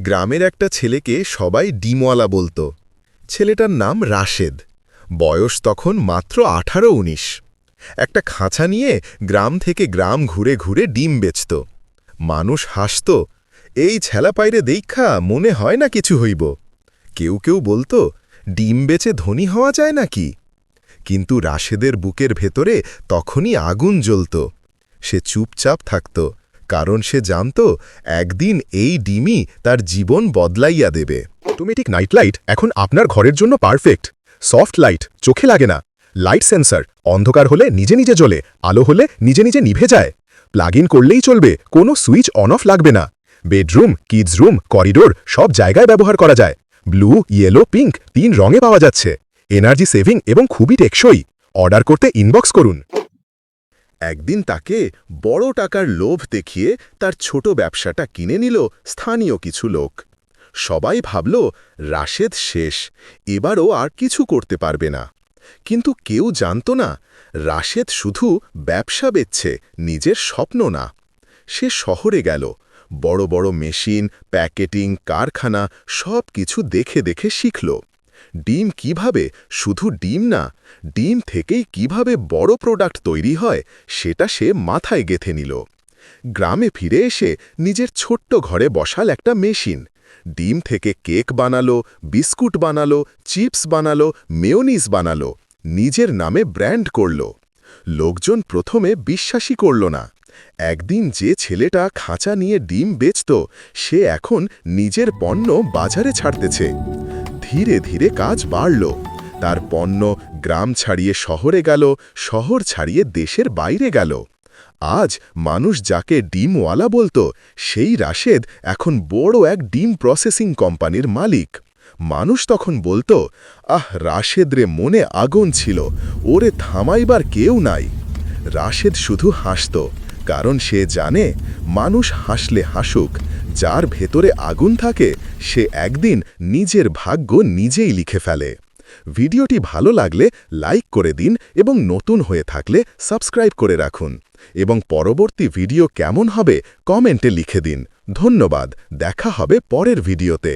গ্রামের একটা ছেলেকে সবাই ডিমওয়ালা বলতো। ছেলেটার নাম রাশেদ। বয়স তখন মাত্র আঠারো উনিশ। একটা খাঁচা নিয়ে গ্রাম থেকে গ্রাম ঘুরে ঘুরে ডিম বেচত। মানুষ হাসত, এই ছেলা পাইরে দেখা মনে হয় না কিছু হইব। কেউ কেউ বলতো, ডিম বেচে ধনী হওয়া যায় নাকি? কিন্তু রাশেদের বুকের ভেতরে তখনই আগুন জ্বলত। সে চুপচাপ থাকত কারণ সে জানত একদিন এই ডিমই তার জীবন বদলাইয়া দেবে। অটোমেটিক নাইট লাইট এখন আপনার ঘরের জন্য পারফেক্ট সফট লাইট চোখে লাগে না। লাইট সেন্সার অন্ধকার হলে নিজে নিজে জ্বলে, আলো হলে নিজে নিজে নিভে যায়। প্লাগ ইন করলেই চলবে, কোনো সুইচ অন অফ লাগবে না। বেডরুম কিডস রুম করিডোর সব জায়গায় ব্যবহার করা যায়। ব্লু ইয়েলো পিঙ্ক তিন রঙে পাওয়া যাচ্ছে। এনার্জি সেভিং এবং খুবই টেকসই। অর্ডার করতে ইনবক্স করুন। একদিন তাকে বড় টাকার লোভ দেখিয়ে তার ছোট ব্যবসাটা কিনে নিল স্থানীয় কিছু লোক। সবাই ভাবল, রাশেদ শেষ, এবারও আর কিছু করতে পারবে না। কিন্তু কেউ জানত না, রাশেদ শুধু ব্যবসা বেচছে, নিজের স্বপ্ন না। সে শহরে গেল, বড় বড় মেশিন, প্যাকেটিং, কারখানা সব কিছু দেখে দেখে শিখল। ডিম কীভাবে? শুধু ডিম না, ডিম থেকেই কীভাবে বড় প্রোডাক্ট তৈরি হয়, সেটা সে মাথায় গেথে নিল। গ্রামে ফিরে এসে নিজের ছোট্ট ঘরে বসাল একটা মেশিন। ডিম থেকে কেক বানালো, বিস্কুট বানালো, চিপস বানালো, মেয়োনিজ বানালো, নিজের নামে ব্র্যান্ড করল। লোকজন প্রথমে বিশ্বাসই করল না। একদিন যে ছেলেটা খাঁচা নিয়ে ডিম বেচত, সে এখন নিজের পণ্য বাজারে ছাড়তেছে। ধীরে ধীরে কাজ বাড়ল। তার পণ্য গ্রাম ছাড়িয়ে শহরে গেল, শহর ছাড়িয়ে দেশের বাইরে গেল। আজ মানুষ যাকে ডিমওয়ালা বলতো, সেই রাশেদ এখন বড় এক ডিম প্রসেসিং কোম্পানির মালিক। মানুষ তখন বলতো, আহ, রাশেদ রে মনে আগুন ছিল, ওরে থামাইবার কেউ নাই। রাশেদ শুধু হাসত কারণ সে জানে মানুষ হাসলে হাসুক, যার ভেতরে আগুন থাকে, সে একদিন নিজের ভাগ্য নিজেই লিখে ফেলে। ভিডিওটি ভালো লাগলে লাইক করে দিন এবং নতুন হয়ে থাকলে সাবস্ক্রাইব করে রাখুন। এবং পরবর্তী ভিডিও কেমন হবে, কমেন্টে লিখে দিন। ধন্যবাদ, দেখা হবে পরের ভিডিওতে।